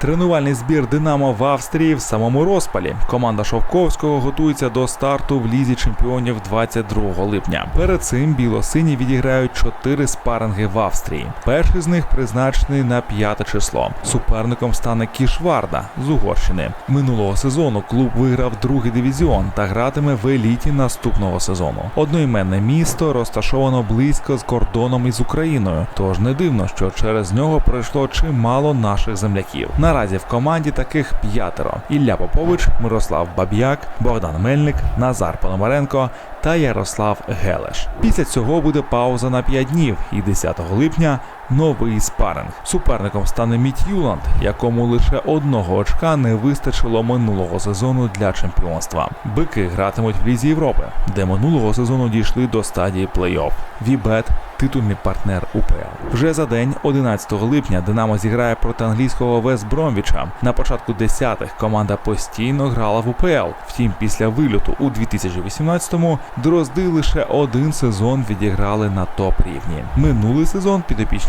Тренувальний збір Динамо в Австрії в самому розпалі. Команда Шовковського готується до старту в лізі чемпіонів 22 липня. Перед цим білосині відіграють чотири спаринги в Австрії. Перший з них призначений на п'яте число. Суперником стане Кішварда з Угорщини. Минулого сезону клуб виграв другий дивізіон та гратиме в еліті наступного сезону. Одноіменне місто розташовано близько з кордоном із Україною, тож не дивно, що через нього пройшло чимало наших земляків. Наразі в команді таких п'ятеро: Ілля Попович, Мирослав Баб'як, Богдан Мельник, Назар Пономаренко та Ярослав Гелеш. Після цього буде пауза на 5 днів, і 10 липня новий спаринг. Суперником стане Міт Юланд, якому лише одного очка не вистачило минулого сезону для чемпіонства. Бики гратимуть в Лізі Європи, де минулого сезону дійшли до стадії плей-офф. Вібет титульний партнер УПЛ. Вже за день, 11 липня, Динамо зіграє проти англійського Вест Бромвіча. На початку 10-х команда постійно грала в УПЛ. Втім, після вильоту у 2018-му дрозди лише один сезон відіграли на топ рівні. Минулий сезон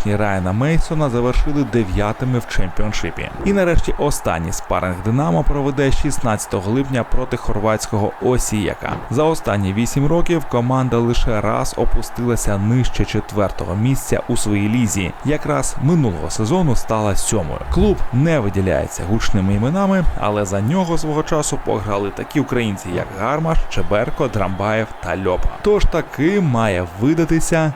підопічні Райана Мейсона завершили дев'ятими в чемпіоншипі. І нарешті останній спаринг Динамо проведе 16 липня проти хорватського Осіяка. За останні 8 років команда лише раз опустилася нижче четвертого місця у своїй лізі. Якраз минулого сезону стала сьомою. Клуб не виділяється гучними іменами, але за нього свого часу пограли такі українці, як Гармаш, Чеберко, Драмбаєв та Льопа. Тож таки має видатися